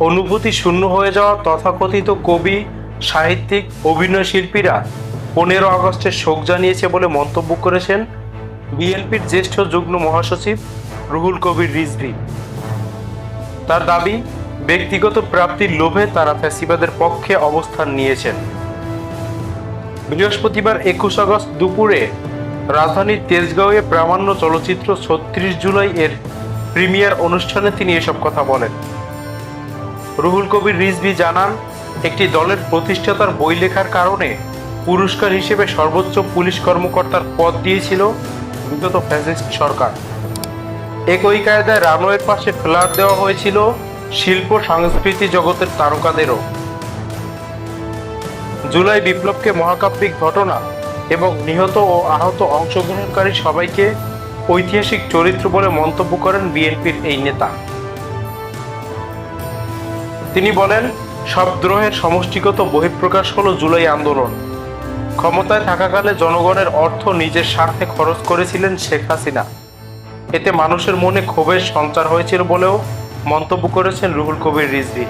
অনুভূতি শূন্য হয়ে যাওয়া তথাকথিত কবি, সাহিত্যিক, অভিনয় শিল্পীরা পনেরো আগস্টে শোক জানিয়েছে বলে মন্তব্য করেছেন বিএনপির জ্যেষ্ঠ যুগ্ম মহাসচিব রুহুল কবির রিজভি। তার দাবি, ব্যক্তিগত প্রাপ্তির লোভে তারা ফ্যাসিবাদের পক্ষে অবস্থান নিয়েছেন। বৃহস্পতিবার একুশ আগস্ট দুপুরে রাজধানীর তেজগাঁওয়ে প্রামাণ্য চলচ্চিত্র ছত্রিশ জুলাই এর প্রিমিয়ার অনুষ্ঠানে তিনি এসব কথা বলেন। রুহুল কবির রিজভি জানান, একটি দলের প্রতিষ্ঠাতার বই লেখার কারণে পুরস্কার হিসেবে সর্বোচ্চ পুলিশ কর্মকর্তার পদ দিয়েছিল বিগত ফ্যাসিস্ট সরকার। একই কায়দায় রানওয়ের পাশে ফ্ল্যাট দেওয়া হয়েছিল শিল্প সংস্কৃতি জগতের তারকাদেরও। জুলাই বিপ্লবকে মহাকাব্যিক ঘটনা এবং নিহত ও আহত অংশগ্রহণকারী সবাইকে ঐতিহাসিক চরিত্র বলে মন্তব্য করেন বিএনপির এই নেতা। তিনি বলেন, সব দ্রোহের সমষ্টিগত বহিঃপ্রকাশ হল জুলাই আন্দোলন। ক্ষমতায় থাকাকালে জনগণের অর্থ নিজের স্বার্থে খরচ করেছিলেন শেখ হাসিনা। এতে মানুষের মনে ক্ষোভের সঞ্চার হয়েছিল বলেও মন্তব্য করেছেন রুহুল কবির রিজভি।